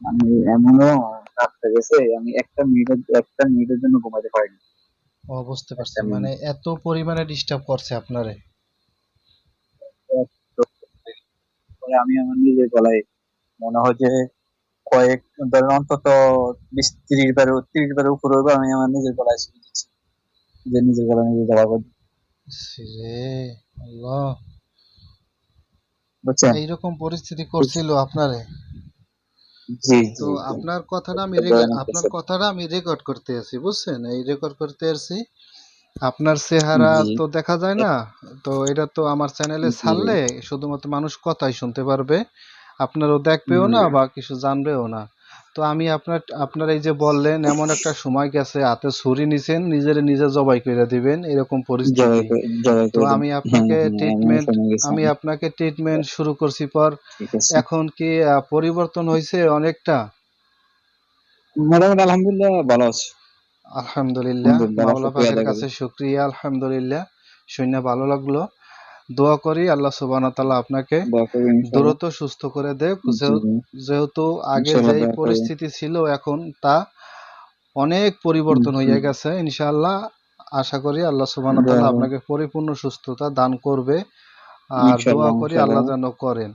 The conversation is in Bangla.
আমি এমনও রাস্তা গেছে আমি একটা মিনিটের একটা মিনিটের জন্য ঘুমাতে পারিনি। ও বুঝতে পারছি। মানে এত পরিমাণে ডিস্টার্ব করছে আপনারে। পরে আমি আমার নিজের গলায় মনে হয় যে কয়েক ধরেন অন্তত বিশ ত্রিশ বার ত্রিশ বারের উপরে হইবো আমি আমার নিজের গলায় শুনে দিচ্ছি যে নিজের গলায় নিজে আল্লাহ। বুঝছেন? এইরকম পরিস্থিতি করছিল আপনারে। জি তো জি জি। আপনার কথাটা আমি রেকর্ড আপনার। কথাটা আমি রেকর্ড করতে আছি বুঝছেন এই রেকর্ড করতে আছি আপনার চেহারা জি। তো দেখা যায় না তো এটা তো আমার চ্যানেলে জি। ছাড়লে শুধুমাত্র মানুষ কথাই শুনতে পারবে আপনারও দেখবেও না। বা কিছু জানবেও না তো আমি আপনার আপনার এই যে বললেন এমন একটা সময় গেছে হাতে ছুরি নিছেন নিজের নিজে জবাই করে দিবেন এরকম পরিস্থিতি। তো আমি হ্যাঁ, আপনাকে হ্যাঁ, ট্রিটমেন্ট আমি আপনাকে ট্রিটমেন্ট শুরু করছি পর। এখন কি পরিবর্তন হয়েছে অনেকটা? মোটামুটি আলহামদুলিল্লাহ ভালো আছে। আলহামদুলিল্লাহ মাওলা পাকের কাছে শুক্রিয়া আলহামদুলিল্লাহ। শুনে ভালো লাগল। দোয়া করি আল্লাহ তাআলা আপনাকে। দ্রুত সুস্থ করে দেখ। যেহেতু আগে যে যেই পরিস্থিতি ছিল এখন তা অনেক পরিবর্তন। হয়ে গেছে। ইনশাআল্লাহ আশা করি আল্লাহ তাআলা আপনাকে পরিপূর্ণ সুস্থতা দান করবে। আর দোয়া করি আল্লাহ যেন করেন।